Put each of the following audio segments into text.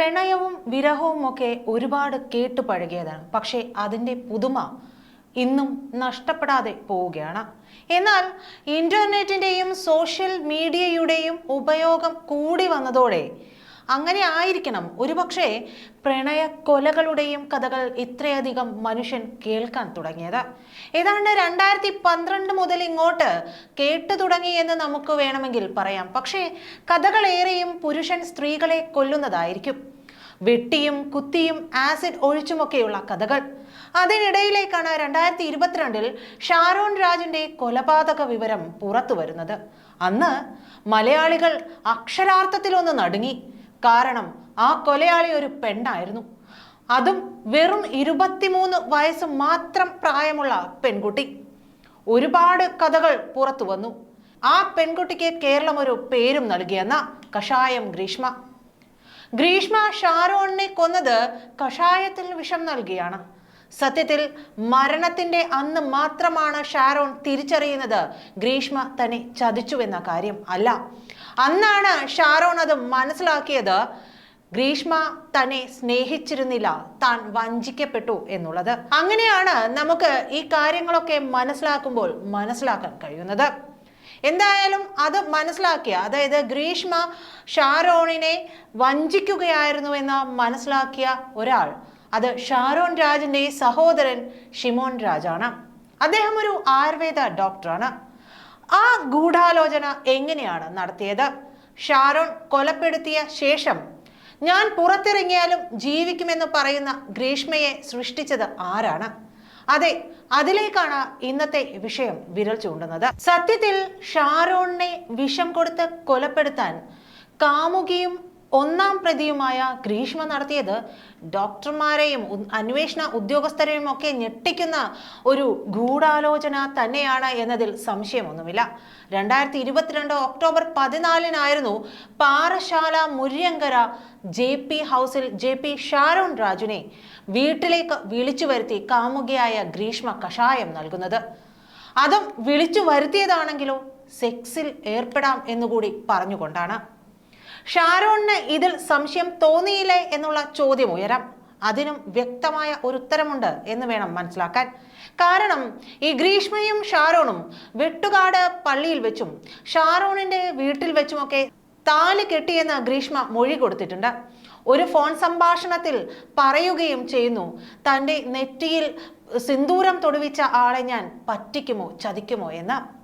പ്രണയവും വിരഹവും ഒക്കെ ഒരുപാട് കേട്ടു പഴകിയതാണ്. പക്ഷേ അതിന്റെ പുതുമ ഇന്നും നഷ്ടപ്പെടാതെ പോവുകയാണ്. എന്നാൽ ഇന്റർനെറ്റിന്റെയും സോഷ്യൽ മീഡിയയുടെയും ഉപയോഗം കൂടി വന്നതോടെ അങ്ങനെ ആയിരിക്കണം. ഒരുപക്ഷെ പ്രണയ കൊലകളുടെയും കഥകൾ ഇത്രയധികം മനുഷ്യൻ കേൾക്കാൻ തുടങ്ങിയത്. ഏതാണ്ട് രണ്ടായിരത്തി പന്ത്രണ്ട് മുതൽ ഇങ്ങോട്ട് കേട്ടു തുടങ്ങി എന്ന് നമുക്ക് വേണമെങ്കിൽ പറയാം. പക്ഷേ കഥകളേറെയും പുരുഷൻ സ്ത്രീകളെ കൊല്ലുന്നതായിരിക്കും. വെട്ടിയും കുത്തിയും ആസിഡ് ഒഴിച്ചുമൊക്കെയുള്ള കഥകൾ. അതിനിടയിലേക്കാണ് രണ്ടായിരത്തി ഇരുപത്തിരണ്ടിൽ ഷാരോൺ രാജിന്റെ കൊലപാതക വിവരം പുറത്തു വരുന്നത് അന്ന് മലയാളികൾ അക്ഷരാർത്ഥത്തിലൊന്ന് നടുങ്ങി. കാരണം ആ കൊലയാളി ഒരു പെണ്ണായിരുന്നു. അതും വെറും ഇരുപത്തിമൂന്ന് വയസ്സ് മാത്രം പ്രായമുള്ള പെൺകുട്ടി. ഒരുപാട് കഥകൾ പുറത്തു വന്നു. ആ പെൺകുട്ടിക്ക് കേരളം ഒരു പേരും നൽകിയെന്ന കഷായം ഗ്രീഷ്മ. ഗ്രീഷ്മ ഷാരോണിനെ കൊന്നത് കഷായത്തിൽ വിഷം നൽകിയാണ്. സത്യത്തിൽ മരണത്തിന്റെ അന്ന് മാത്രമാണ് ഷാരോൺ തിരിച്ചറിയുന്നത് ഗ്രീഷ്മ തന്നെ ചതിച്ചുവെന്ന കാര്യം അല്ല. അന്നാണ് ഷാരോൺ അത് മനസ്സിലാക്കിയത്. ഗ്രീഷ്മ തന്നെ സ്നേഹിച്ചിരുന്നില്ല. താൻ വഞ്ചിക്കപ്പെട്ടു എന്നുള്ളത്. അങ്ങനെയാണ് നമുക്ക് ഈ കാര്യങ്ങളൊക്കെ മനസ്സിലാക്കുമ്പോൾ മനസ്സിലാക്കാൻ കഴിയുന്നത്. എന്തായാലും അത് മനസ്സിലാക്കിയ അതായത് ഗ്രീഷ്മ ഷാരോണിനെ വഞ്ചിക്കുകയായിരുന്നു എന്ന് മനസ്സിലാക്കിയ ഒരാൾ അത് ഷാരോൺ രാജിന്റെ സഹോദരൻ ഷിമോൻ രാജാണ്. അദ്ദേഹം ഒരു ആയുർവേദ ഡോക്ടറാണ്. ആ ഗൂഢാലോചന എങ്ങനെയാണ് നടത്തിയത്? ഷാരോൺ കൊലപ്പെടുത്തിയ ശേഷം ഞാൻ പുറത്തിറങ്ങിയാലും ജീവിക്കുമെന്ന് പറയുന്ന ഗ്രീഷ്മയെ സൃഷ്ടിച്ചത് ആരാണ്? അതെ അതിലേക്കാണ് ഇന്നത്തെ വിഷയം വിരൽ ചൂണ്ടുന്നത്. സത്യത്തിൽ ഷാരോണിനെ വിഷം കൊടുത്ത് കൊലപ്പെടുത്താൻ കാമുകിയും ഒന്നാം പ്രതിയുമായ ഗ്രീഷ്മ നടത്തിയത് ഡോക്ടർമാരെയും അന്വേഷണ ഉദ്യോഗസ്ഥരെയും ഒക്കെ ഞെട്ടിക്കുന്ന ഒരു ഗൂഢാലോചന തന്നെയാണ് എന്നതിൽ സംശയമൊന്നുമില്ല. രണ്ടായിരത്തി ഇരുപത്തിരണ്ട് ഒക്ടോബർ പതിനാലിനായിരുന്നു പാറശാല മുര്യങ്കര ജെ പി ഹൗസിൽ ജെ പി ഷാരോൺ രാജുനെ വീട്ടിലേക്ക് വിളിച്ചു വരുത്തി കാമുകിയായ ഗ്രീഷ്മ കഷായം നൽകുന്നത്. അതും വിളിച്ചു വരുത്തിയതാണെങ്കിലോ സെക്സിൽ ഏർപ്പെടാം എന്നുകൂടി പറഞ്ഞുകൊണ്ടാണ്. ഷാരോണിന് ഇതിൽ സംശയം തോന്നിയില്ലേ എന്നുള്ള ചോദ്യം ഉയരാം. അതിനും വ്യക്തമായ ഒരു ഉത്തരമുണ്ട് എന്ന് വേണം മനസ്സിലാക്കാൻ. കാരണം ഈ ഗ്രീഷ്മയും ഷാരോണും വെട്ടുകാട് പള്ളിയിൽ വെച്ചും ഷാരോണിന്റെ വീട്ടിൽ വെച്ചുമൊക്കെ താലി കെട്ടിയെന്ന് ഗ്രീഷ്മ മൊഴി കൊടുത്തിട്ടുണ്ട്. ഒരു ഫോൺ സംഭാഷണത്തിൽ പറയുകയും ചെയ്യുന്നു തന്റെ നെറ്റിയിൽ സിന്ദൂരം തൊടുവിച്ച ആളെ ഞാൻ പറ്റിക്കുമോ ചതിക്കുമോ എന്ന്.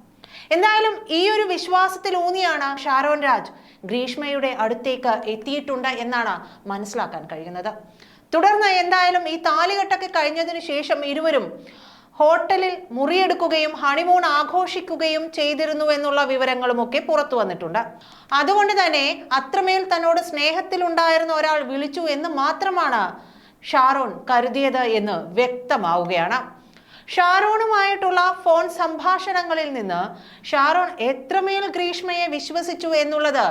എന്തായാലും ഈ ഒരു വിശ്വാസത്തിൽ ഊന്നിയാണ് ഷാരോൺ രാജ് ഗ്രീഷ്മയുടെ അടുത്തേക്ക് എത്തിയിട്ടുണ്ട് എന്നാണ് മനസ്സിലാക്കാൻ കഴിയുന്നത്. തുടർന്ന് എന്തായാലും ഈ താലികെട്ടൊക്കെ കഴിഞ്ഞതിന് ശേഷം ഇരുവരും ഹോട്ടലിൽ മുറിയെടുക്കുകയും ഹണിമൂൺ ആഘോഷിക്കുകയും ചെയ്തിരുന്നു എന്നുള്ള വിവരങ്ങളും ഒക്കെ പുറത്തു വന്നിട്ടുണ്ട്. അതുകൊണ്ട് തന്നെ അത്രമേൽ തന്നോട് സ്നേഹത്തിലുണ്ടായിരുന്ന ഒരാൾ വിളിച്ചു എന്ന് മാത്രമാണ് ഷാറോൺ കരുതിയത് എന്ന് വ്യക്തമാവുകയാണ്. ഷാരോണുമായിട്ടുള്ള ഫോൺ സംഭാഷണങ്ങളിൽ നിന്ന് ഷാരോൺ എത്രമേൽ ഗ്രീഷ്മയെ വിശ്വസിച്ചു എന്നുള്ളത്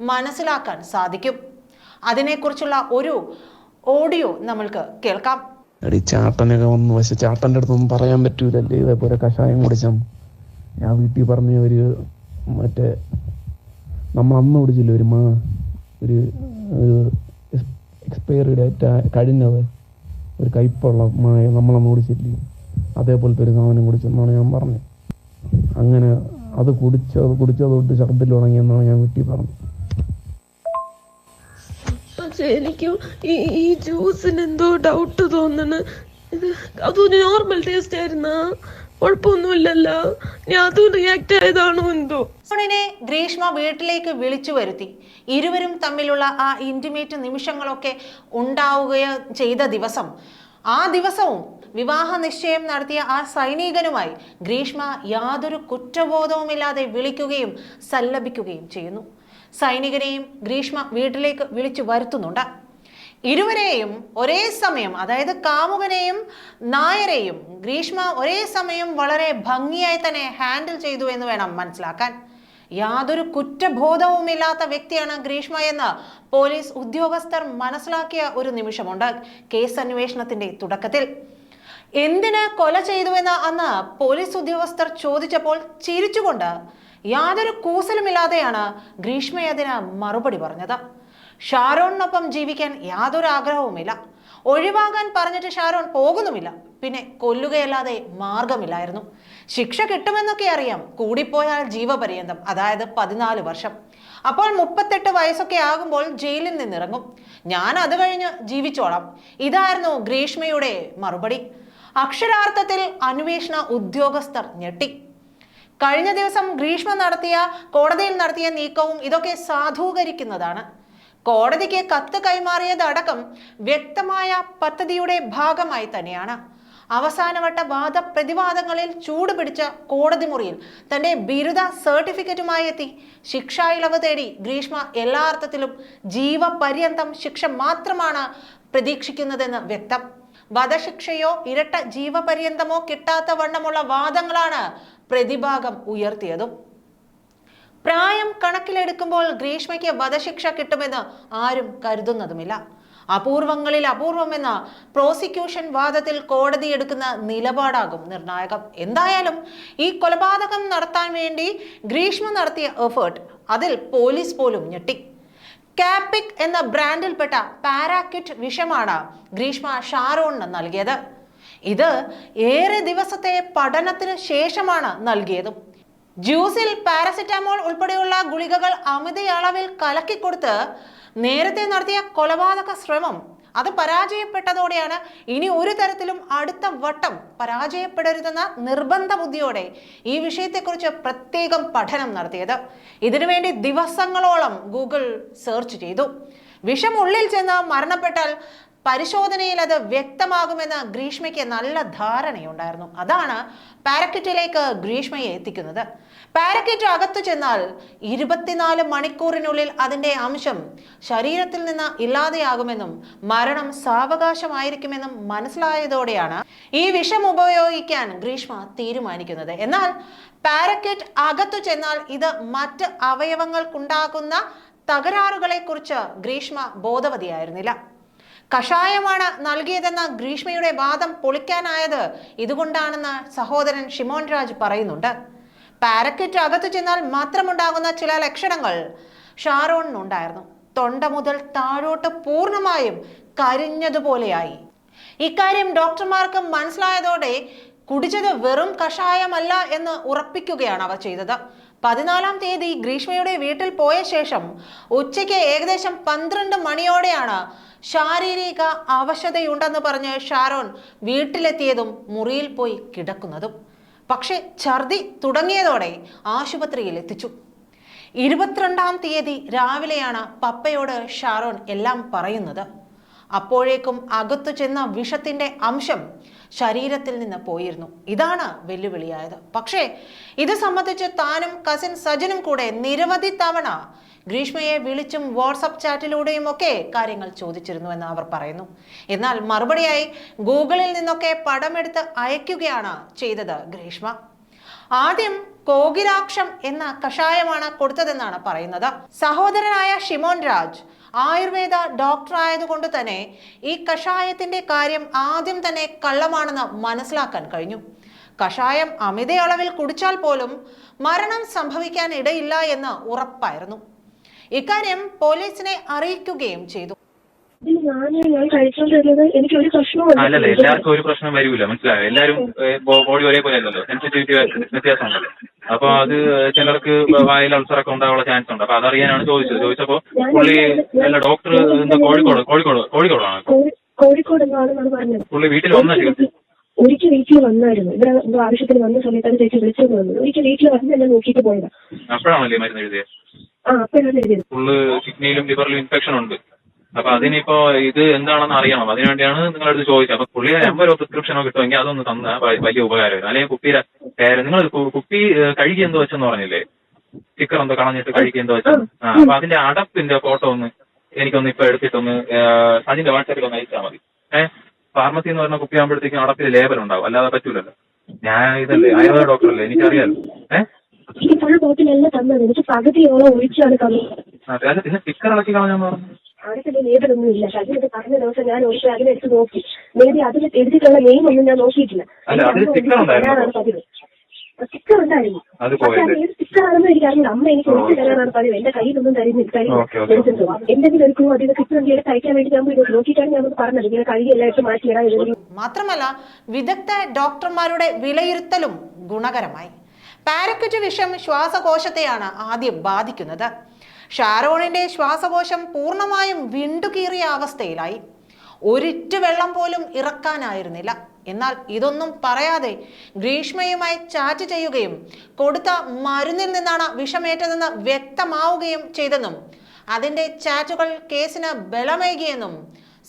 മനസ്സിലാക്കാൻ സാധിക്കും. അതിനെക്കുറിച്ചുള്ള ഒരു ഓഡിയോ നമ്മൾക്ക് കേൾക്കാം. എടി ചാട്ടനൊക്കെ വന്നു. പക്ഷെ ചാട്ടന്റെ അടുത്തൊന്നും പറയാൻ പറ്റൂലല്ലേ? ഇതേപോലെ കഷായം കുടിച്ചാൽ ഞാൻ വീട്ടിൽ പറഞ്ഞ ഒരു മറ്റേ നമ്മൾ അന്ന് കുടിച്ചില്ലേ ഒരു മാ ഒരു എക്സ്പയറി ഡേറ്റ് കഴിഞ്ഞത്. ഒരു കയ്പുള്ള മായ നമ്മളന്ന് കുടിച്ചില്ലേ? അതേപോലത്തെ ഒരു സാധനം കുടിച്ചെന്നാണ് ഞാൻ പറഞ്ഞത്. അങ്ങനെ അത് കുടിച്ച കുടിച്ചത് തൊട്ട് ശബ്ദത്തിൽ ഉണങ്ങിയെന്നാണ് ഞാൻ വീട്ടിൽ പറഞ്ഞത്. പക്ഷെ എനിക്ക് ഈ ഈ ജ്യൂസിന് എന്തോ ഡൗട്ട് തോന്നണ് ഇത് അതൊരു നോർമൽ ടേസ്റ്റ് ആയിരുന്നാ? കുഴപ്പമൊന്നുമില്ലല്ലോ. ഞാൻ അതും റിയാക്ട് ആയതാണോ എന്തോ? ഷാരോണിനെ ഗ്രീഷ്മ വീട്ടിലേക്ക് വിളിച്ചു വരുത്തി. ഇരുവരും തമ്മിലുള്ള ആ ഇന്റിമേറ്റ് നിമിഷങ്ങളൊക്കെ ഉണ്ടാവുകയോ ചെയ്ത ദിവസം. ആ ദിവസവും വിവാഹ നിശ്ചയം നടത്തിയ ആ സൈനികനുമായി ഗ്രീഷ്മ യാതൊരു കുറ്റബോധവുമില്ലാതെ വിളിക്കുകയും സല്ലപിക്കുകയും ചെയ്യുന്നു. സൈനികനെയും ഗ്രീഷ്മ വീട്ടിലേക്ക് വിളിച്ചു വരുത്തുന്നുണ്ട്. ഇരുവരെയും ഒരേ സമയം അതായത് കാമുകനെയും നായരെയും ഗ്രീഷ്മ ഒരേ സമയം വളരെ ഭംഗിയായി തന്നെ ഹാൻഡിൽ ചെയ്തു എന്ന് വേണം മനസ്സിലാക്കാൻ. യാതൊരു കുറ്റബോധവുമില്ലാത്ത വ്യക്തിയാണ് ഗ്രീഷ്മ എന്ന് പോലീസ് ഉദ്യോഗസ്ഥർ മനസ്സിലാക്കിയ ഒരു നിമിഷമുണ്ട് കേസ് അന്വേഷണത്തിന്റെ തുടക്കത്തിൽ. എന്തിന് കൊല ചെയ്തുവെന്ന് അന്ന് പോലീസ് ഉദ്യോഗസ്ഥർ ചോദിച്ചപ്പോൾ ചിരിച്ചുകൊണ്ട് യാതൊരു കൂസലുമില്ലാതെയാണ് ഗ്രീഷ്മ അതിന് മറുപടി പറഞ്ഞത്. ഷാരോണിനൊപ്പം ജീവിക്കാൻ യാതൊരു ആഗ്രഹവുമില്ല. ഒഴിവാകാൻ പറഞ്ഞിട്ട് ഷാരോൺ പോകുന്നുമില്ല. പിന്നെ കൊല്ലുകയല്ലാതെ മാർഗമില്ലായിരുന്നു. ശിക്ഷ കിട്ടുമെന്നൊക്കെ അറിയാം. കൂടിപ്പോയാൽ ജീവപര്യന്തം അതായത് പതിനാല് വർഷം. അപ്പോൾ മുപ്പത്തെട്ട് വയസ്സൊക്കെ ആകുമ്പോൾ ജയിലിൽ നിന്നിറങ്ങും. ഞാൻ അത് കഴിഞ്ഞ് ജീവിച്ചോളാം. ഇതായിരുന്നു ഗ്രീഷ്മയുടെ മറുപടി. അക്ഷരാർത്ഥത്തിൽ അന്വേഷണ ഉദ്യോഗസ്ഥർ ഞെട്ടി. കഴിഞ്ഞ ദിവസം ഗ്രീഷ്മ നടത്തിയ കോടതിയിൽ നടത്തിയ നീക്കവും ഇതൊക്കെ സാധൂകരിക്കുന്നതാണ്. കോടതിക്ക് കത്ത് കൈമാറിയതടക്കം വ്യക്തമായ പദ്ധതിയുടെ ഭാഗമായി തന്നെയാണ്. അവസാനവട്ട വാദപ്രതിവാദങ്ങളിൽ ചൂടുപിടിച്ച കോടതി മുറിയിൽ തന്റെ ബിരുദ സർട്ടിഫിക്കറ്റുമായി എത്തി. ശിക്ഷാ ഇളവ് തേടി ഗ്രീഷ്മ എല്ലാ അർത്ഥത്തിലും ജീവപര്യന്തം ശിക്ഷ മാത്രമാണ് പ്രതീക്ഷിക്കുന്നതെന്ന് വ്യക്തം. വധശിക്ഷയോ ഇരട്ട ജീവപര്യന്തമോ കിട്ടാത്ത വണ്ണമുള്ള വാദങ്ങളാണ് പ്രതിഭാഗം ഉയർത്തിയതും. പ്രായം കണക്കിലെടുക്കുമ്പോൾ ഗ്രീഷ്മയ്ക്ക് വധശിക്ഷ കിട്ടുമെന്ന് ആരും കരുതുന്നതുമില്ല. അപൂർവങ്ങളിൽ അപൂർവമെന്ന പ്രോസിക്യൂഷൻ വാദത്തിൽ കോടതി എടുക്കുന്ന നിലപാടാകും നിർണായകം. എന്തായാലും ഈ കൊലപാതകം നടത്താൻ വേണ്ടി ഗ്രീഷ്മ നടത്തിയ എഫേർട്ട് അതിൽ പോലീസ് പോലും ഞെട്ടി. കാപ്പിക് എന്ന ബ്രാൻഡിൽപ്പെട്ട പാരാക്കിറ്റ് വിഷമാണ് ഗ്രീഷ്മ ഷാരോണിന് നൽകിയത്. ഇത് ഏറെ ദിവസത്തെ പഠനത്തിന് ശേഷമാണ് നൽകിയതും. ജ്യൂസിൽ പാരസെറ്റാമോൾ ഉൾപ്പെടെയുള്ള ഗുളികകൾ അമിത അളവിൽ കലക്കിക്കൊടുത്ത് നേരത്തെ നടത്തിയ കൊലപാതക ശ്രമം അത് പരാജയപ്പെട്ടതോടെയാണ് ഇനി ഒരു തരത്തിലും അടുത്ത വട്ടം പരാജയപ്പെടരുതെന്ന നിർബന്ധ ബുദ്ധിയോടെ ഈ വിഷയത്തെക്കുറിച്ച് പ്രത്യേകം പഠനം നടത്തിയത്. ഇതിനുവേണ്ടി ദിവസങ്ങളോളം ഗൂഗിൾ സെർച്ച് ചെയ്തു. വിഷം ഉള്ളിൽ ചെന്ന് മരണപ്പെട്ടാൽ പരിശോധനയിൽ അത് വ്യക്തമാകുമെന്ന് ഗ്രീഷ്മയ്ക്ക് നല്ല ധാരണയുണ്ടായിരുന്നു. അതാണ് പാരക്കറ്റിലേക്ക് ഗ്രീഷ്മയെ എത്തിക്കുന്നത്. പാരക്കറ്റ് അകത്തു ചെന്നാൽ ഇരുപത്തിനാല് മണിക്കൂറിനുള്ളിൽ അതിന്റെ അംശം ശരീരത്തിൽ നിന്ന് ഇല്ലാതെയാകുമെന്നും മരണം സാവകാശമായിരിക്കുമെന്നും മനസ്സിലായതോടെയാണ് ഈ വിഷം ഉപയോഗിക്കാൻ ഗ്രീഷ്മ തീരുമാനിക്കുന്നത്. എന്നാൽ പാരക്കറ്റ് അകത്തു ചെന്നാൽ ഇത് മറ്റ് അവയവങ്ങൾക്കുണ്ടാകുന്ന തകരാറുകളെ കുറിച്ച് ഗ്രീഷ്മ ബോധവതിയായിരുന്നില്ല. കഷായമാണ് നൽകിയതെന്ന ഗ്രീഷ്മയുടെ വാദം പൊളിക്കാനായത് ഇതുകൊണ്ടാണെന്ന് സഹോദരൻ ഷിമോൻ രാജ് പറയുന്നുണ്ട്. പാരക്കറ്റ് അകത്തു ചെന്നാൽ മാത്രമുണ്ടാകുന്ന ചില ലക്ഷണങ്ങൾ. ഷാരോണിനുണ്ടായിരുന്നു തൊണ്ട മുതൽ താഴോട്ട് പൂർണമായും കരിഞ്ഞതുപോലെയായി. ഇക്കാര്യം ഡോക്ടർമാർക്ക് മനസ്സിലായതോടെ കുടിച്ചത് വെറും കഷായമല്ല എന്ന് ഉറപ്പിക്കുകയാണ് അവർ ചെയ്തത്. പതിനാലാം തീയതി ഗ്രീഷ്മയുടെ വീട്ടിൽ പോയ ശേഷം ഉച്ചയ്ക്ക് ഏകദേശം പന്ത്രണ്ട് മണിയോടെയാണ് ശാരീരിക അവശതയുണ്ടെന്ന് പറഞ്ഞ് ഷാരോൺ വീട്ടിലെത്തിയതും മുറിയിൽ പോയി കിടക്കുന്നതും. പക്ഷെ ഛർദി തുടങ്ങിയതോടെ ആശുപത്രിയിൽ എത്തിച്ചു. ഇരുപത്തിരണ്ടാം തീയതി രാവിലെയാണ് പപ്പയോട് ഷാരോൺ എല്ലാം പറയുന്നത്. അപ്പോഴേക്കും അകത്തു ചെന്ന വിഷത്തിന്റെ അംശം ശരീരത്തിൽ നിന്ന് പോയിരുന്നു. ഇതാണ് വെല്ലുവിളിയായത്. പക്ഷേ ഇത് സംബന്ധിച്ച് താനും കസിൻ സജനും കൂടെ നിരവധി തവണ ഗ്രീഷ്മയെ വിളിച്ചും വാട്സപ്പ് ചാറ്റിലൂടെയും ഒക്കെ കാര്യങ്ങൾ ചോദിച്ചിരുന്നു എന്ന് അവർ പറയുന്നു. എന്നാൽ മറുപടിയായി ഗൂഗിളിൽ നിന്നൊക്കെ പടമെടുത്ത് അയക്കുകയാണ് ചെയ്തത് ഗ്രീഷ്മ. ആദ്യം കോകിരാക്ഷം എന്ന കഷായമാണ് കൊടുത്തതെന്നാണ് പറയുന്നത്. സഹോദരനായ ഷിമോൻ രാജ് ആയുർവേദ ഡോക്ടർ ആയതുകൊണ്ട് തന്നെ ഈ കഷായത്തിന്റെ കാര്യം ആദ്യം തന്നെ കള്ളമാണെന്ന് മനസ്സിലാക്കാൻ കഴിഞ്ഞു. കഷായം അമിത അളവിൽ കുടിച്ചാൽ പോലും മരണം സംഭവിക്കാൻ ഇടയില്ല എന്ന് ഉറപ്പായിരുന്നു. ഇക്കാര്യം പോലീസിനെ അറിയിക്കുകയും ചെയ്തു. ഞാൻ ഞാൻ കഴിച്ചോണ്ടിരുന്നത് എനിക്ക് ഒരു പ്രശ്നവും അല്ലല്ല എല്ലാവർക്കും ഒരു പ്രശ്നം വരൂല മനസ്സിലായോ? എല്ലാവരും ബോഡി ഒരേപോലെ അല്ലല്ലോ സെൻസിറ്റിവിറ്റി വ്യത്യാസം ഉണ്ടല്ലോ അപ്പൊ അത് ചിലർക്ക് വായിൽ അൾസറൊക്കെ ഉണ്ടാവാനുള്ള ചാൻസ് ഉണ്ട് അപ്പൊ അതറിയാനാണ് ചോദിച്ചത്. ചോദിച്ചപ്പോ പുള്ളി അല്ല ഡോക്ടർ എന്താ കോഴിക്കോട് കോഴിക്കോട് കോഴിക്കോടാണ്? കോഴി- കോഴിക്കോട് പറഞ്ഞത്. പുള്ളി വീട്ടിൽ വന്ന ശേഷം ഒരിക്കൽ വീട്ടിൽ വന്നായിരുന്നു. ഇവിടെ എന്തോ ആവശ്യത്തിന് വന്ന സമയത്താണ് ചേച്ചി വിളിച്ചു വന്നത് ഒരിക്കൽ വീട്ടിൽ വന്ന് എന്നെ നോക്കിയിട്ട് പോയതാ. അപ്പോഴാണല്ലേ മരുന്ന് എഴുതിയത് ആ അപ്പോഴാണ് എഴുതിയത്. ഫുള്ള് കിഡ്നിയിലും ലിവറിലും ഇൻഫെക്ഷൻ ഉണ്ട്. അപ്പൊ അതിനിപ്പോ ഇത് എന്താണെന്ന് അറിയണം. അതിനുവേണ്ടിയാണ് നിങ്ങളടുത്ത് ചോദിച്ചത്. അപ്പൊ പുള്ളിയെ നമ്പറോ പ്രിസ്ക്രിപ്ഷനോ കിട്ടുമെങ്കിൽ അതൊന്ന് തന്ന വലിയ ഉപകാരമായിരുന്നു. അല്ലെങ്കിൽ കുപ്പിയുടെ പേര് നിങ്ങൾ കുപ്പി കഴുകി എന്തോ വെച്ചെന്ന് പറഞ്ഞില്ലേ? സ്റ്റിക്കർ എന്തോ കളഞ്ഞിട്ട് കഴുകി എന്തോ വെച്ചു ആ അപ്പൊ അതിന്റെ അടപ്പിന്റെ ഫോട്ടോ ഒന്ന് എനിക്കൊന്ന് ഇപ്പൊ എടുത്തിട്ടൊന്ന് അതിന്റെ വാട്സാപ്പിൽ ഒന്ന് അയച്ചാൽ മതി. ഏഹ് ഫാർമസി എന്ന് പറഞ്ഞ കുപ്പി ആകുമ്പോഴത്തേക്കും അടപ്പിൽ ലേബൽ ഉണ്ടാവും. അല്ലാതെ പറ്റൂലല്ലോ. ഞാൻ ഇതല്ലേ ആയുർവേദ ഡോക്ടറല്ലേ എനിക്കറിയാലോ. ഏഹ് ഫുൾ ബോട്ടിലല്ല തന്നത്. എനിക്ക് പകുതിയോളം ഒഴിച്ചാണ് തന്നത്. പിന്നെ സ്റ്റിക്കർ ഇളക്കി കളഞ്ഞെന്ന് പറഞ്ഞു. അവിടെ ലേബലൊന്നും ഇല്ല അതിനത് പറഞ്ഞ ദിവസം ഞാൻ ഓർത്ത് അതിനെടുത്ത് നോക്കി. മേബി അതിൽ എഴുതിയിട്ടുള്ള നെയിം ഒന്നും ഞാൻ നോക്കിയിട്ടില്ല. പതിവ്. സ്റ്റിക്കർ ഉണ്ടായിരുന്നു. അത് പക്ഷെ അത് ഏത് സ്റ്റിക്കർ ആണെന്ന് എനിക്ക് അറിയില്ല അമ്മ എനിക്ക് ഒഴിച്ച് തരാനാണ് പറയുന്നത് എന്റെ കയ്യിലൊന്നും തരുന്നില്ല. തരുന്നില്ല എന്തെങ്കിലും ഒരു ക്ലൂ അതിൽ കിട്ടുമെങ്കിൽ എടുത്ത് അയക്കാൻ വേണ്ടി ഞാൻ പോയി നോക്കിയിട്ടാണ് ഞാൻ പറഞ്ഞത്. ഇങ്ങനെ കഴുകിയെല്ലാം മാറ്റി മാറ്റിയിടാൻ എഴുതി മാത്രമല്ല വിദഗ്ധ ഡോക്ടർമാരുടെ വിലയിരുത്തലും ഗുണകരമായി. പാരക്കറ്റ് വിഷം ശ്വാസകോശത്തെയാണ് ആദ്യം ബാധിക്കുന്നത്. ഷാരോണിന്റെ ശ്വാസകോശം പൂർണമായും വിണ്ടുകീറിയ അവസ്ഥയിലായി. ഒരിറ്റ് വെള്ളം പോലും ഇറക്കാനായിരുന്നില്ല. എന്നാൽ ഇതൊന്നും പറയാതെ ഗ്രീഷ്മയുമായി ചാറ്റ് ചെയ്യുകയും കൊടുത്ത മരുന്നിൽ നിന്നാണ് വിഷമേറ്റതെന്ന് വ്യക്തമാവുകയും ചെയ്തെന്നും അതിന്റെ ചാറ്റുകൾ കേസിന് ബലമേകിയെന്നും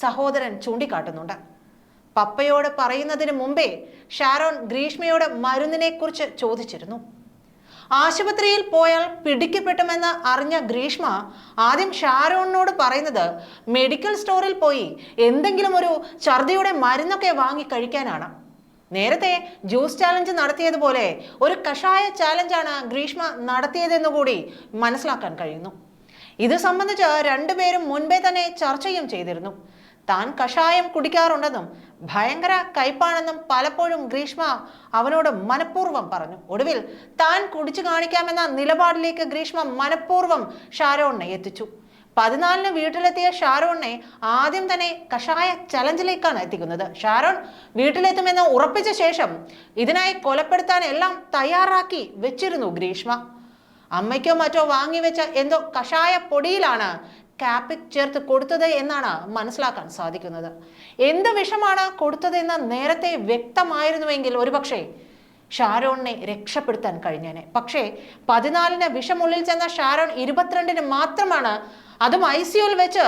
സഹോദരൻ ചൂണ്ടിക്കാട്ടുന്നുണ്ട്. പപ്പയോട് പറയുന്നതിന് മുമ്പേ ഷാരോൺ ഗ്രീഷ്മയോട് മരുന്നിനെ കുറിച്ച് ചോദിച്ചിരുന്നു. ആശുപത്രിയിൽ പോയാൽ പിടിക്കപ്പെട്ടുമെന്ന് അറിഞ്ഞ ഗ്രീഷ്മ ആദ്യം ഷാരോണിനോട് പറയുന്നത് മെഡിക്കൽ സ്റ്റോറിൽ പോയി എന്തെങ്കിലും ഒരു ഛർദിയുടെ മരുന്നൊക്കെ വാങ്ങി കഴിക്കാനാണ്. നേരത്തെ ജ്യൂസ് ചാലഞ്ച് നടത്തിയതുപോലെ ഒരു കഷായ ചാലഞ്ചാണ് ഗ്രീഷ്മ നടത്തിയതെന്ന് കൂടി മനസ്സിലാക്കാൻ കഴിയുന്നു. ഇത് സംബന്ധിച്ച് രണ്ടുപേരും മുൻപേ തന്നെ ചർച്ചയും ചെയ്തിരുന്നു. താൻ കഷായം കുടിക്കാറുണ്ടെന്നും ഭയങ്കര കയ്പാണെന്നും പലപ്പോഴും ഗ്രീഷ്മ അവനോട് മനഃപൂർവം പറഞ്ഞു. ഒടുവിൽ താൻ കുടിച്ചു കാണിക്കാമെന്ന നിലപാടിലേക്ക് ഗ്രീഷ്മ മനഃപൂർവം ഷാരോണിനെ എത്തിച്ചു. പതിനാലിന് വീട്ടിലെത്തിയ ഷാരോണിനെ ആദ്യം തന്നെ കഷായ ചലഞ്ചിലേക്കാണ് എത്തിക്കുന്നത്. ഷാരോൺ വീട്ടിലെത്തുമെന്ന് ഉറപ്പിച്ച ശേഷം ഇതിനായി കൊലപ്പെടുത്താൻ എല്ലാം തയ്യാറാക്കി വെച്ചിരുന്നു ഗ്രീഷ്മ. അമ്മയ്ക്കോ മറ്റോ വാങ്ങിവെച്ച എന്തോ കഷായ പൊടിയിലാണ് കാപ്പിക് ചേർത്ത് കൊടുത്തത് എന്നാണ് മനസ്സിലാക്കാൻ സാധിക്കുന്നത്. എന്ത് വിഷമാണ് കൊടുത്തതെന്ന് നേരത്തെ വ്യക്തമായിരുന്നുവെങ്കിൽ ഒരുപക്ഷെ ഷാരോണിനെ രക്ഷപ്പെടുത്താൻ കഴിഞ്ഞേനെ. പക്ഷേ പതിനാലിന് വിഷമുള്ളിൽ ചെന്ന ഷാരോൺ ഇരുപത്തിരണ്ടിന് മാത്രമാണ് അതും ഐ സിയുൽ വെച്ച്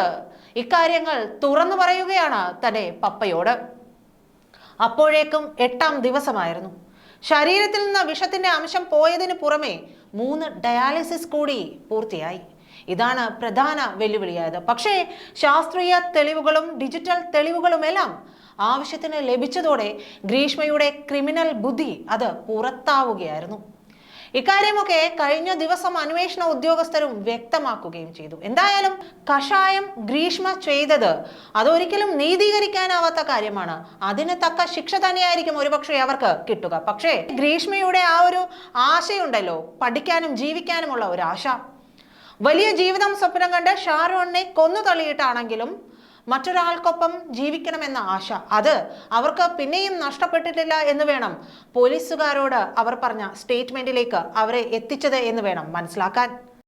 ഇക്കാര്യങ്ങൾ തുറന്നു പറയുകയാണ് തന്റെ പപ്പയോട്. അപ്പോഴേക്കും എട്ടാം ദിവസമായിരുന്നു. ശരീരത്തിൽ നിന്ന് വിഷത്തിന്റെ അംശം പോയതിന് പുറമെ മൂന്ന് ഡയാലിസിസ് കൂടി പൂർത്തിയായി. ഇതാണ് പ്രധാന വെല്ലുവിളിയായത്. പക്ഷേ ശാസ്ത്രീയ തെളിവുകളും ഡിജിറ്റൽ തെളിവുകളുമെല്ലാം ആവശ്യത്തിന് ലഭിച്ചതോടെ ഗ്രീഷ്മയുടെ ക്രിമിനൽ ബുദ്ധി അത് പുറത്താവുകയായിരുന്നു. ഇക്കാര്യമൊക്കെ കഴിഞ്ഞ ദിവസം അന്വേഷണ ഉദ്യോഗസ്ഥരും വ്യക്തമാക്കുകയും ചെയ്തു. എന്തായാലും കഷായം ഗ്രീഷ്മ ചെയ്തത് അതൊരിക്കലും നീതീകരിക്കാനാവാത്ത കാര്യമാണ്. അതിന് തക്ക ശിക്ഷ തന്നെയായിരിക്കും ഒരുപക്ഷെ അവർക്ക് കിട്ടുക. പക്ഷേ ഗ്രീഷ്മയുടെ ആ ഒരു ആശയുണ്ടല്ലോ പഠിക്കാനും ജീവിക്കാനുമുള്ള ഒരു ആശ വലിയ ജീവിതം സ്വപ്നം കണ്ട് ഷാരോണിനെ കൊന്നു തള്ളിയിട്ടാണെങ്കിലും മറ്റൊരാൾക്കൊപ്പം ജീവിക്കണമെന്ന ആശ. അത് അവർക്ക് പിന്നെയും നഷ്ടപ്പെട്ടിട്ടില്ല എന്ന് വേണം പോലീസുകാരോട് അവർ പറഞ്ഞ സ്റ്റേറ്റ്മെന്റിലേക്ക് അവരെ എത്തിച്ചത് എന്ന് വേണം മനസ്സിലാക്കാൻ.